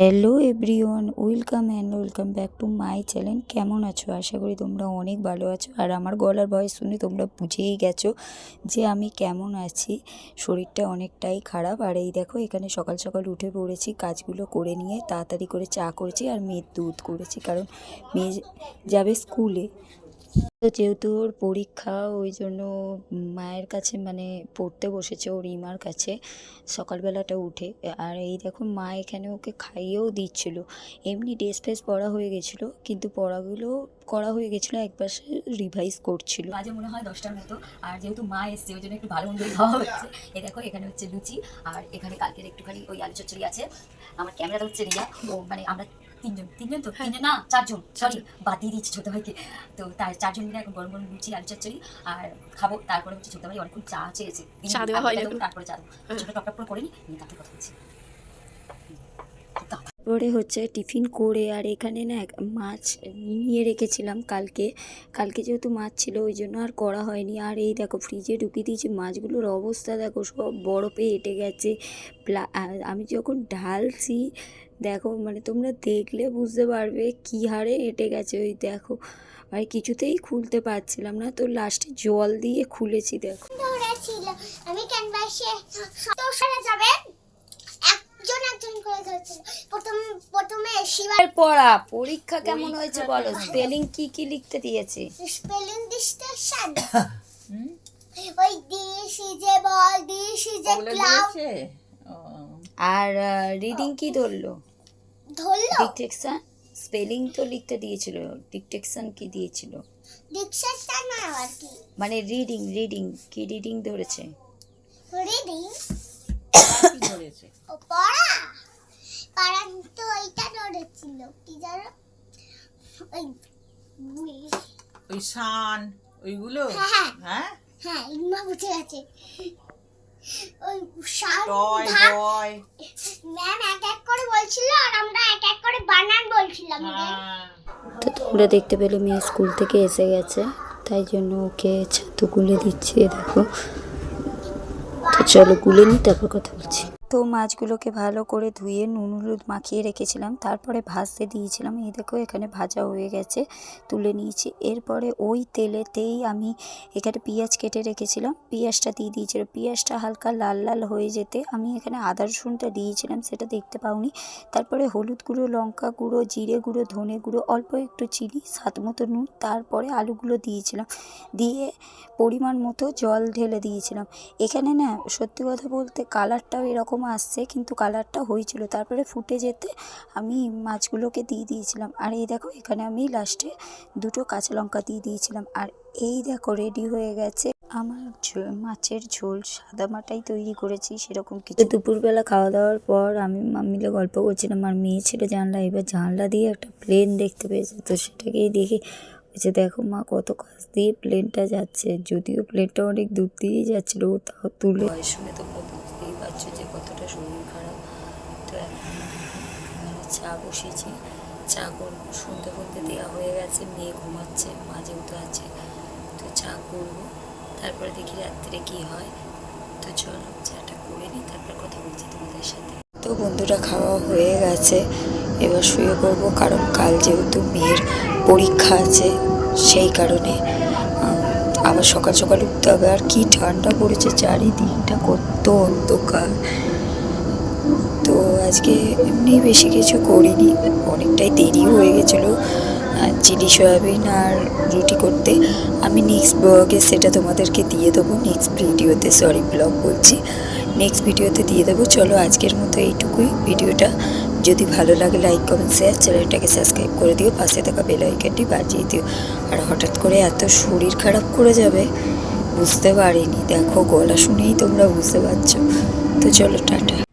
Hello everyone welcome and welcome back to my channel কেমন আছো? আশা করি তোমরা অনেক ভালো আছো। আর আমার গলার ভয়েস শুনে তোমরা বুঝেই গেছো যে আমি কেমন আছি। শরীরটা অনেকটাই খারাপ। আর এই দেখো, এখানে সকাল সকাল উঠে পড়েছি, কাজগুলো করে নিয়ে তাড়াতাড়ি করে চা করেছি আর মেয়ের দুধ করেছি। কারণ মেয়ে যাবে স্কুলে। যেহেতু ওর পরীক্ষা, ওই জন্য মায়ের কাছে মানে পড়তে বসেছে ওর ইমার কাছে, সকালবেলাটা উঠে। আর এই দেখো, মা এখানে ওকে খাইয়েও দিচ্ছিল। এমনি ড্রেস ফ্রেস পড়া হয়ে গেছিল, কিন্তু পড়াগুলো করা হয়ে গেছিল, একবার সে রিভাইজ করছিল। বাজে মনে হয় দশটার মতো। আর যেহেতু মা এসছে, ওই জন্য একটু ভালো মন্দ খাওয়া হচ্ছে। এই দেখো, এখানে হচ্ছে লুচি, আর এখানে কালকের একটুখানি ওই আলু চচ্চড়ি আছে। আমার ক্যামেরাটা হচ্ছে রিয়া। ও মানে আমরা তিনজন তিনজন তো তিনজন না চারজন সরি বাদ দিয়ে দিচ্ছি ছোটো ভাইকে। তো তার চারজন মিলে এখন গরম গরম লুচি আলু চচ্চড়ি আর খাব। তারপরে হচ্ছে ছোটো ভাই অনেকক্ষণ চা চেয়েছে। তারপরে চা ছোটো টপ টপ করে করে নি নিয়ে তারপরে কথা বলছি তারপরে হচ্ছে টিফিন করে আর এখানে না এক- মাছ নিয়ে রেখেছিলাম কালকে। কালকে যেহেতু মাছ ছিল ওই জন্য আর করা হয়নি। আর এই দেখো ফ্রিজে ঢুকিয়ে দিয়েছি। মাছগুলোর অবস্থা দেখো সব বরফে এঁটে গেছে। প্লা- আমি যখন ঢালছি দেখো মানে তোমরা দেখলে বুঝতে পারবে কী হারে এঁটে গেছে ওই দেখো। মানে কিছুতেই খুলতে পারছিলাম না তো লাস্টে জল দিয়ে খুলেছি দেখো। আমি ক্যানভাসে যাবে একজন একজন করে ধরছিল প্রথম প্রথমে শিবার পড়া পরীক্ষা কেমন হয়েছে বলো? স্পেলিং কি কি লিখতে দিয়েছে? স্পেলিং ডিস্টেশন ওই ডি সি যে বল ডি সি যে ক্লাউড আর রিডিং কি ধরলো? ধরলো? ডিটেকশন স্পেলিং তো লিখতে দিয়েছিল ডিটেকশন কি দিয়েছিল? ডিকশন না আর কি? মানে রিডিং রিডিং কি রিডিং ধরেছে? রিডিং ও পড়া? পড়া তো ওইটা ধরেছিল কি জানো? ওই ওই শান ওইগুলো? হ্যাঁ। হ্যাঁ? হ্যাঁ ইমা বুঝে গেছে। টয় বয় ম্যাম এক এক করে বলছিল আর আমরা এক এক করে বানান বলছিলাম হ্যাঁ তো তোমরা দেখতে পেলে মেয়ে স্কুল থেকে এসে গেছে তাই জন্য ওকে ছাতু গুলে দিচ্ছে দেখো। তো চলো গুলে নিই তারপর কথা বলছি। তো মাছগুলোকে ভালো করে ধুয়ে নুন হলুদ মাখিয়ে রেখেছিলাম। তারপরে ভাজতে দিয়েছিলাম। এই দেখো, এখানে ভাজা হয়ে গেছে, তুলে নিয়েছি। এরপরে ওই তেলেতেই আমি এখানে পেঁয়াজ কেটে রেখেছিলাম। পেঁয়াজটা দিয়ে দিয়েছিলাম পেঁয়াজটা হালকা লাল লাল হয়ে যেতে আমি এখানে আদা রসুনটা দিয়েছিলাম, সেটা দেখতে পাওনি। তারপরে হলুদ গুঁড়ো, লঙ্কা গুঁড়ো, জিরে গুঁড়ো, ধনে গুঁড়ো, অল্প একটু চিনি, স্বাদ মতো নুন, তারপরে আলুগুলো দিয়েছিলাম। দিয়ে পরিমাণ মতো জল ঢেলে দিয়েছিলাম। এখানে না, সত্যি কথা বলতে কালারটাও এরকম আসছে, কিন্তু কালারটা হয়েছিল। তারপরে ফুটে যেতে আমি মাছগুলোকে দিয়ে দিয়েছিলাম। আর এই দেখো, এখানে আমি লাস্টে দুটো কাঁচা লঙ্কা দিয়ে দিয়েছিলাম। আর এই দেখো রেডি হয়ে গেছে। আমার মাছের ঝোল, সাদা মাটাই তৈরি করেছি, সেরকম কিছু। দুপুরবেলা খাওয়া দাওয়ার পর আমি মিলে গল্প করছিলাম। আর মেয়ে ছিল জানলা, এবার জানলা দিয়ে একটা প্লেন দেখতে পেয়েছে। তো সেটাকেই দেখে বলছে, দেখো মা, কত কাছ দিয়ে প্লেনটা যাচ্ছে। যদিও প্লেনটা অনেক দূর দিয়েই যাচ্ছিল তাও তুলে শুনে বুঝতেই পারছ যে কতটা শরীর খারাপ। তো এখন চা বসিয়েছি। চা করব সন্ধ্যে ফন্ধ্যে দেওয়া হয়ে গেছে, মেয়ে ঘুমাচ্ছে মা যেহেতু আছে। তো চা করব। তারপরে দেখি রাত্রে কি হয়। তো চলো চাটা করে নিই, তারপর কথা বলছি তোমাদের সাথে। তো বন্ধুরা, খাওয়া হয়ে গেছে। এবার শুয়ে পড়ব, কারণ কাল যেহেতু মেয়ের পরীক্ষা আছে, সেই কারণে আবার সকাল সকাল উঠতে হবে। আর কি ঠান্ডা পড়েছে চারিদিকটা, কত অন্ধকার। তো আজকে এমনি বেশি কিছু করিনি। অনেকটাই দেরি হয়ে গেছিল চিলি সয়াবিন আর রুটি করতে। আমি নেক্সট ব্লগে সেটা তোমাদেরকে দিয়ে দেবো। নেক্সট ভিডিওতে সরি ব্লগ বলছি। নেক্সট ভিডিওতে দিয়ে দেবো। চলো আজকের মতো এইটুকুই। ভিডিওটা যদি ভালো লাগে লাইক কমেন্ট শেয়ার চ্যানেলটাকে সাবস্ক্রাইব করে দিও। পাশে থাকা বেল বাজিয়ে দিও। আর হঠাৎ করে এত শরীর খারাপ করে যাবে, বুঝতে পারিনি। দেখো, গলা শুনেই তোমরা বুঝতে পারছ। তো চলো, টাটা।